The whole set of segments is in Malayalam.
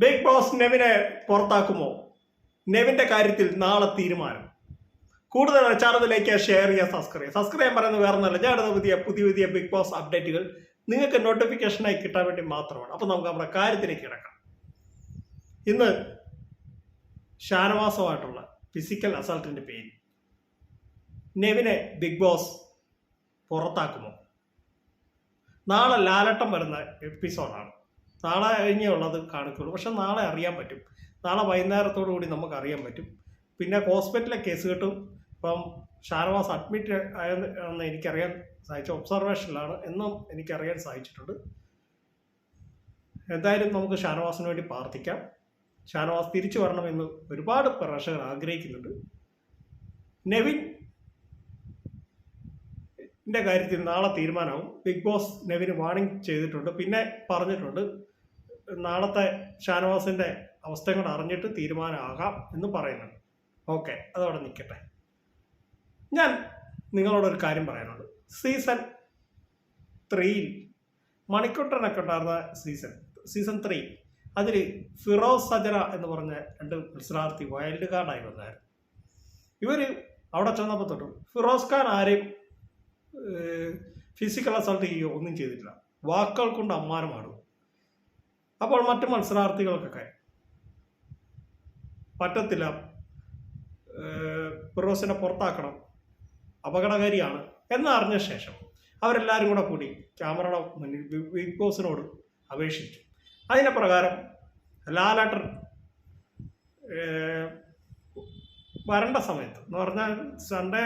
Big boss നെവിനെ പുറത്താക്കുമോ? നെവിന്റെ കാര്യത്തിൽ നാളെ തീരുമാനം. കൂടുതൽ ചാനലിലേക്ക് ഷെയർ ചെയ്യുക സബ്സ്ക്രൈബ് സബ്സ്ക്രൈബ് പറയുന്നത് വേറെ ഒന്നല്ല ഞാൻ പുതിയ പുതിയ പുതിയ ബിഗ് ബോസ് അപ്ഡേറ്റുകൾ നിങ്ങൾക്ക് നോട്ടിഫിക്കേഷനായി കിട്ടാൻ വേണ്ടി മാത്രമാണ്. അപ്പോൾ നമുക്ക് നമ്മുടെ കാര്യത്തിലേക്ക് കിടക്കാം. ഇന്ന് ഷാനവാസമായിട്ടുള്ള ഫിസിക്കൽ അസൾട്ടിന്റെ പേര് നെവിനെ ബിഗ് ബോസ് പുറത്താക്കുമോ? നാളെ ലാലട്ടം വരുന്ന എപ്പിസോഡാണ് നാളെ കഴിഞ്ഞേ ഉള്ളത് കാണിക്കുള്ളൂ. പക്ഷെ നാളെ അറിയാൻ പറ്റും. നാളെ വൈകുന്നേരത്തോടു കൂടി നമുക്ക് അറിയാൻ പറ്റും. പിന്നെ ഹോസ്പിറ്റലിലെ കേസ് കിട്ടും. ഇപ്പം ഷാനവാസ് അഡ്മിറ്റ് ആയെന്ന് എനിക്കറിയാൻ സാധിച്ചു. ഒബ്സർവേഷനിലാണ് എന്നും എനിക്കറിയാൻ സാധിച്ചിട്ടുണ്ട്. എന്തായാലും നമുക്ക് ഷാനവാസിന് വേണ്ടി പ്രാർത്ഥിക്കാം. ഷാനവാസ് തിരിച്ചു വരണമെന്ന് ഒരുപാട് പ്രേക്ഷകർ ആഗ്രഹിക്കുന്നുണ്ട്. നെവിൻ ന്റെ കാര്യത്തിൽ നാളെ തീരുമാനമാവും. ബിഗ് ബോസ് നെവിന് വാണിംഗ് ചെയ്തിട്ടുണ്ട്. പിന്നെ പറഞ്ഞിട്ടുണ്ട് നാളത്തെ ഷാനവാസിന്റെ അവസ്ഥയും കൂടെ അറിഞ്ഞിട്ട് തീരുമാനമാകാം എന്ന് പറയുന്നുണ്ട്. ഓക്കെ അതവിടെ നിൽക്കട്ടെ. ഞാൻ നിങ്ങളോടൊരു കാര്യം പറയാനുണ്ട്. സീസൺ ത്രീയിൽ മണിക്കുട്ടനൊക്കെ ഉണ്ടായിരുന്ന സീസൺ സീസൺ ത്രീ അതിൽ ഫിറോസ് സജറ എന്ന് പറഞ്ഞ രണ്ട് മത്സരാർത്ഥി വൈൽഡ് കാർഡായി വന്നായിരുന്നു. ഇവർ അവിടെ ചെന്നപ്പോൾ തൊട്ടു ഫിറോസ് ഖാൻ ആരെയും ഫിസിക്കൽ അസൾട്ട് ചെയ്യുകയോ ഒന്നും ചെയ്തിട്ടില്ല. വാക്കുകൾ കൊണ്ട് അമ്മാനമാടും അപ്പോൾ മറ്റു മത്സരാർത്ഥികൾക്കൊക്കെ പറ്റത്തില്ല പിറോസിനെ പുറത്താക്കണം അപകടകാരിയാണ് എന്നറിഞ്ഞ ശേഷം അവരെല്ലാവരും കൂടെ കൂടി ക്യാമറയുടെ മുന്നിൽ ബിഗ് ബോസിനോട് അപേക്ഷിച്ചു. അതിന്റെ പ്രകാരം ലാലാട്ടർ ഏഹ്, വരേണ്ട സമയത്ത് എന്ന് പറഞ്ഞാൽ സൺഡേ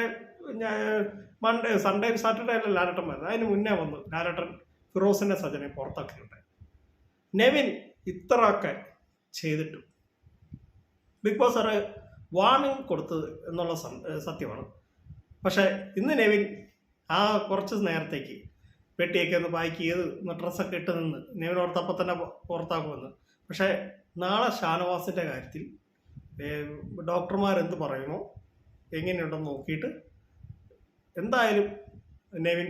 മൺഡേ സൺഡേ സാറ്റർഡേ അല്ല ലാലട്ടൻ വരുന്നത്? അതിന് മുന്നേ വന്ന് ലാലട്ടൻ ഫിറോസിന്റെ സജനെ പുറത്താക്കിയിട്ടുണ്ട്. നെവിൻ ഇത്രയൊക്കെ ചെയ്തിട്ടും. ബിഗ് ബോസ് സാറ് വാർണിംഗ് കൊടുത്തത് എന്നുള്ള സത്യമാണ്. പക്ഷേ ഇന്ന് നെവിൻ ആ കുറച്ച് നേരത്തേക്ക് പെട്ടിയൊക്കെ ഒന്ന് പാക്ക് ചെയ്ത് ഒന്ന് ഡ്രസ്സൊക്കെ ഇട്ട് നിന്ന് നെവിൻ ഓർത്തപ്പോൾ തന്നെ പുറത്താക്കുമെന്ന്. പക്ഷേ നാളെ ഷാനവാസിന്റെ കാര്യത്തിൽ ഡോക്ടർമാർ എന്ത് പറയുമോ എങ്ങനെയുണ്ടെന്ന് നോക്കിയിട്ട് എന്തായാലും നെവിൻ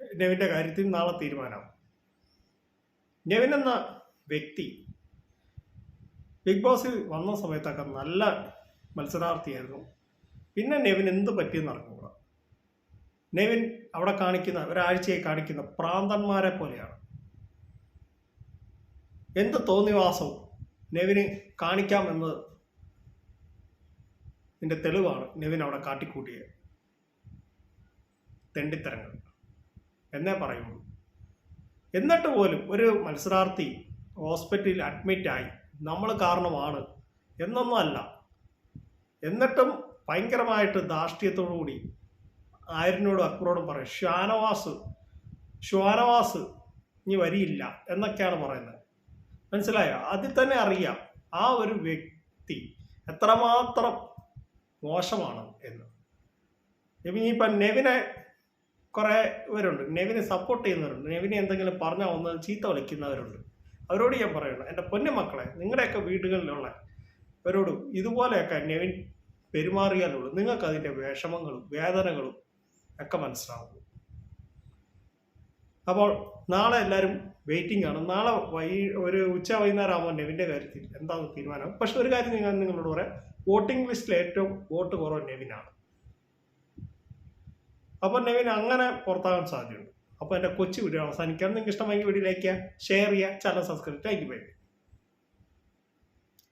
നെവിന്റെ കാര്യത്തിൽ നാളെ തീരുമാനമാവും നെവിൻ എന്ന വ്യക്തി ബിഗ് ബോസിൽ വന്ന സമയത്തൊക്കെ നല്ല മത്സരാർത്ഥിയായിരുന്നു. പിന്നെ നെവിൻ എന്ത് പറ്റിയെന്ന് അറിഞ്ഞുകൂടാ? നെവിൻ അവിടെ കാണിക്കുന്ന ഒരാഴ്ചയെ കാണിക്കുന്ന പ്രാന്തന്മാരെ പോലെയാണ്. എന്ത് തോന്നിവാസവും നെവിന് കാണിക്കാമെന്ന് ഇതിന്റെ തെളിവാണ് നെവിൻ അവിടെ കാട്ടിക്കൂട്ടിയ തെണ്ടിത്തരങ്ങൾ. എന്നേ പറയുള്ളൂ. എന്നിട്ട് പോലും ഒരു മത്സരാർത്ഥി ഹോസ്പിറ്റലിൽ അഡ്മിറ്റായി നമ്മൾ കാരണമാണ്. എന്നൊന്നുമല്ല എന്നിട്ടും ഭയങ്കരമായിട്ട് ധാർഷ്ട്യത്തോടു കൂടി ആര്യനോടും അക്ബറോടും പറയും ഷാനവാസ് ഷാനവാസ് ഇനി വരിയില്ല. എന്നൊക്കെയാണ് പറയുന്നത്. മനസ്സിലായോ? അതിൽ തന്നെ അറിയാം ആ ഒരു വ്യക്തി എത്രമാത്രം മോശമാണ് എന്ന്. ഇനിയിപ്പം നെവിനെ കുറേ പേരുണ്ട് നെവിനെ സപ്പോർട്ട് ചെയ്യുന്നവരുണ്ട്. നെവിനെ എന്തെങ്കിലും പറഞ്ഞാൽ ഒന്ന് ചീത്ത വിളിക്കുന്നവരുണ്ട്. അവരോട് ഞാൻ പറയുന്നത് എന്റെ പൊന്നുമക്കളെ നിങ്ങളുടെയൊക്കെ വീടുകളിലുള്ള അവരോട് ഇതുപോലെയൊക്കെ നെവിൻ പെരുമാറിയാലുള്ളൂ. നിങ്ങൾക്ക് അതിന്റെ വിഷമങ്ങളും വേദനകളും ഒക്കെ മനസ്സിലാവും. അപ്പോൾ നാളെ എല്ലാവരും വെയിറ്റിംഗ് ആണ്. നാളെ വൈ ഒരു ഉച്ച വൈകുന്നേരം ആകുമ്പോൾ നെവിന്റെ കാര്യത്തിൽ എന്താണ് തീരുമാനം? പക്ഷെ ഒരു കാര്യം നിങ്ങൾ നിങ്ങളോട് പറയാം. വോട്ടിംഗ് ലിസ്റ്റിൽ ഏറ്റവും വോട്ട് കുറവ് നെവിനാണ്. അപ്പോൾ നെവിൻ അങ്ങനെ പുറത്താകാൻ സാധ്യതയുണ്ട്. അപ്പോൾ എന്റെ കൊച്ചു വീഡിയോ അവസാനിക്കാൻ നിങ്ങൾക്ക് ഇഷ്ടമായി വീഡിയോ ലൈക്ക് ചെയ്യുക ഷെയർ ചെയ്യുക channel subscribe thank you bye